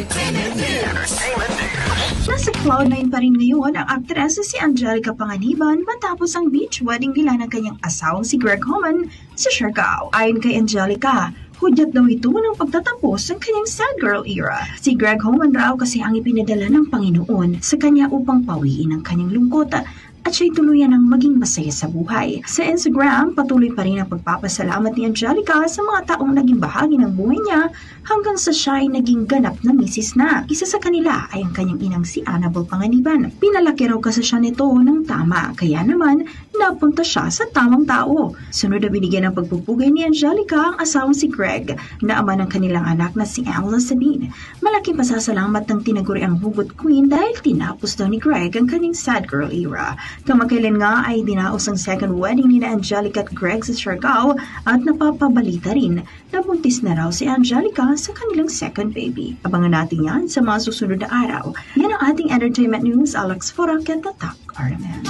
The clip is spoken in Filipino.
Entertainment News. Nasa Cloud9 pa rin ngayon ang aktres si Angelica Panganiban matapos ang beach wedding nila ng kanyang asawang si Greg Homan sa Siargao. Ayon kay Angelica, hudyat daw ito ng pagtatapos ng kanyang sad girl era. Si Greg Homan raw kasi ang ipinadala ng Panginoon sa kanya upang pawiin ang kanyang lungkot at siya'y tuluyan ng maging masaya sa buhay. Sa Instagram, patuloy pa rin ang pagpapasalamat ni Angelica sa mga taong naging bahagi ng buhay niya hanggang sa siya ay naging ganap na misis na. Isa sa kanila ay ang kanyang inang si Annabel Panganiban. Pinalaki raw kasi siya nito ng tama, kaya naman napunta siya sa tamang tao. Sunod na binigyan ng pagpupugay ni Angelica ang asawang si Greg na ama ng kanilang anak na si Angela Sabine. Malaking pasasalamat ng tinaguri ang hugot queen dahil tinapos daw ni Greg ang kanyang sad girl era. Kamakailan nga ay dinaos ang second wedding ni Angelica at Greg sa Siargao at napapabalita rin na buntis na raw si Angelica sa kanilang second baby. Abangan natin yan sa mga susunod na araw. Yan ang ating entertainment news. Alex Forak at Tatak Arman.